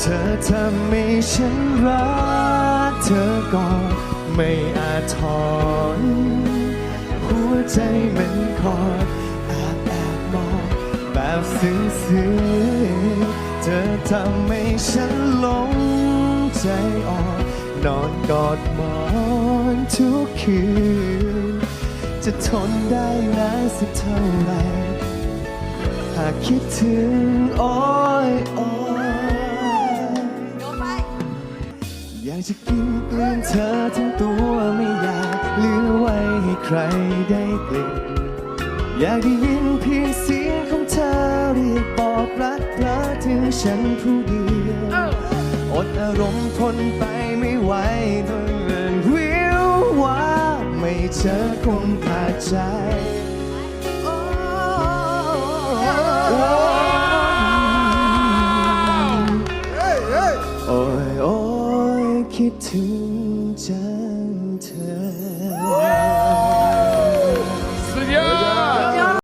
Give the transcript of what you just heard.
เธอทำให้ฉันรักเธอก่อนไม่อาจถอนหัวใจมันคอยแอบแอบมองแบบซึ้งซึ้งๆเธอทำให้ฉันหลงใจอ่อนนอนกอดหมอนทุกคืน จะทนได้นานสักเท่าไหร่หากคิดถึงอ้อยอ้ากจะกินกลืนเธอทั้งตัวไม่อยากเหลือไว้ให้ใครได้กลิ่นอยากได้ยินเพียงเสียงของเธอเรียกบอกรักเธอถึงฉันผู้เดียวอดอารมณ์ทนไปไม่ไหวต้องเรินวิวว่าไม่เจอคงขาดใจ คิดถึงจังเธอ